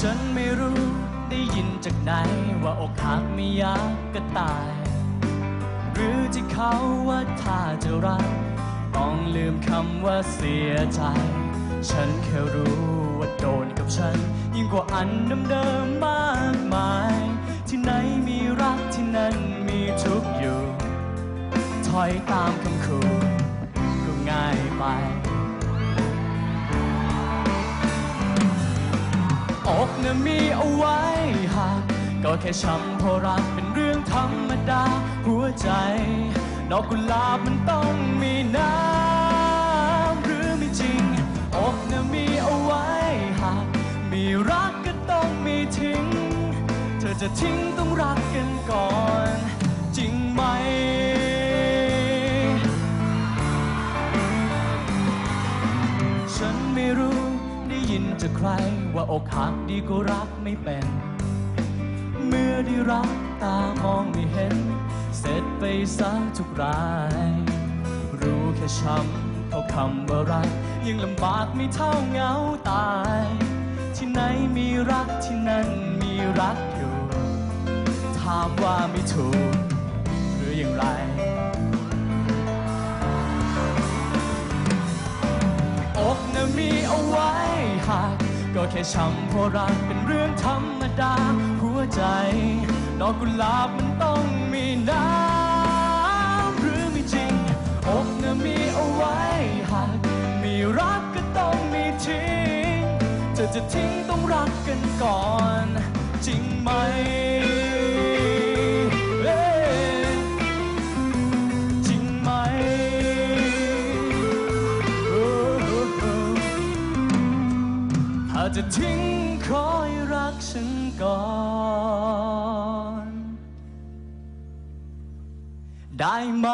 ฉันไม่รู้ได้ยินจากไหน ว่าอกหักไม่อยากก็ตาย หรือที่เขาว่าถ้าจะรัก ต้องลืมคำว่าเสียใจ ฉันแค่รู้ว่าโดนกับฉัน ยิ่งกว่าอันเดิมๆมากมาย ที่ไหนมีรักที่นั่นมีทุกอยู่ ถอยตามคำคูก็ง่ายไป น่ะมีเอาไว้หากก็แค่ช้ำเพราะรักเป็นเรื่องธรรมดา หัวใจ ดอกกุหลาบมันต้องมีน้ำหรือไม่จริง อกน่ะมีเอาไว้หากมีรักก็ต้องมีทิ้ง เธอจะทิ้งต้องรักกันก่อน จริงไหมฉันไม่รู้ ยินจากใครว่าอกหักดีก็รักไม่เป็น เมื่อได้รักตามองไม่เห็น เสร็จไปซะทุกราย รู้แค่ช้ำเพราะคำว่ารัก ยังลำบากไม่เท่าเหงาตาย ที่ไหนมีรักที่นั่นมีรักอยู่ ถามว่าไม่ถูก หรืออย่างไรอกนะมีเอาไว้ หากก็แค่ช้ำเพราะรักเป็นเรื่องธรรมดา หัวใจ ดอกกุหลาบมันต้องมีน้ำหรือไม่จริง อกน่ะมีเอาไว้หากมีรักก็ต้องมีทิ้งเธอจะทิ้งต้องรักกันก่อนาจะทิ้งคอยรักฉันก่อน ได้ไหม